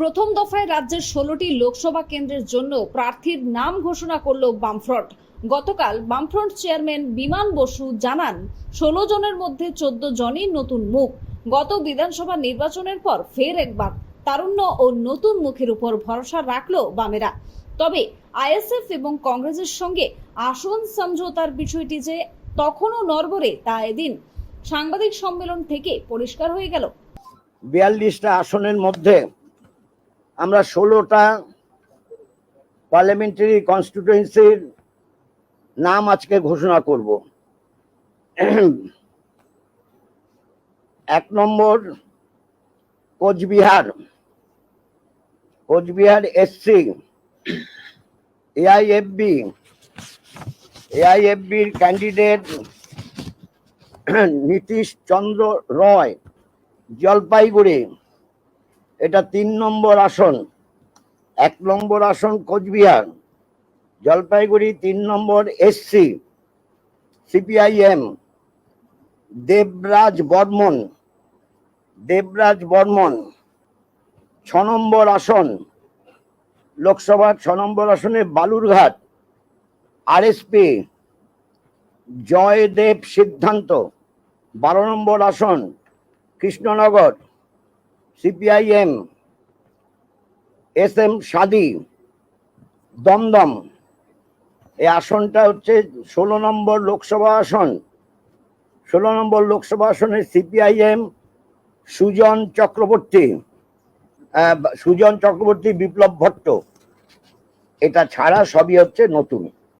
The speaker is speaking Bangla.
প্রথম দফায় রাজ্যের ষোলোটি লোকসভা কেন্দ্রের জন্য প্রার্থীর নাম ঘোষণা করল বামফ্রন্ট। গতকাল বামফ্রন্ট চেয়ারম্যান বিমান বসু জানান, ষোলো জনের মধ্যে চোদ্দ জনই নতুন মুখ। গত বিধানসভা নির্বাচনের পর ফের একবার তারুণ্য ও নতুন মুখের উপর ভরসা রাখল বামেরা। তবে আইএসএফ এবং কংগ্রেসের সঙ্গে আসন সমঝোতার বিষয়টি যে তখনও নরবরে তা এদিন সাংবাদিক সম্মেলন থেকে পরিষ্কার হয়ে গেল। বিয়াল্লিশটা আসনের মধ্যে আমরা ষোলোটা পার্লামেন্টারি কনস্টিটুয়েন্সির নাম আজকে ঘোষণা করব। এক নম্বর কোচবিহার। কোচবিহার এসসি এআইএফবি এআইএফবির ক্যান্ডিডেট নীতিশ চন্দ্র রয়, জলপাইগুড়ি। এটা তিন নম্বর আসন। এক নম্বর আসন কোচবিহার, জলপাইগুড়ি, তিন নম্বর এসসি, সিপিআইএম, দেবরাজ বর্মন দেবরাজ বর্মন। ছ নম্বর আসন, লোকসভার ছ নম্বর আসনে বালুরঘাট, আরএসপি, জয়দেব সিদ্ধান্ত। বারো নম্বর আসন, Krishnanagar CPIM, S M Sadi, Dum Dum. এই আসনটা হচ্ছে ষোলো নম্বর লোকসভা আসন। ষোলো নম্বর লোকসভা আসনে সিপিআইএম সুজন চক্রবর্তী। সুজন চক্রবর্তী বিপ্লব ভট্ট। এটা ছাড়া সবই হচ্ছে নতুন।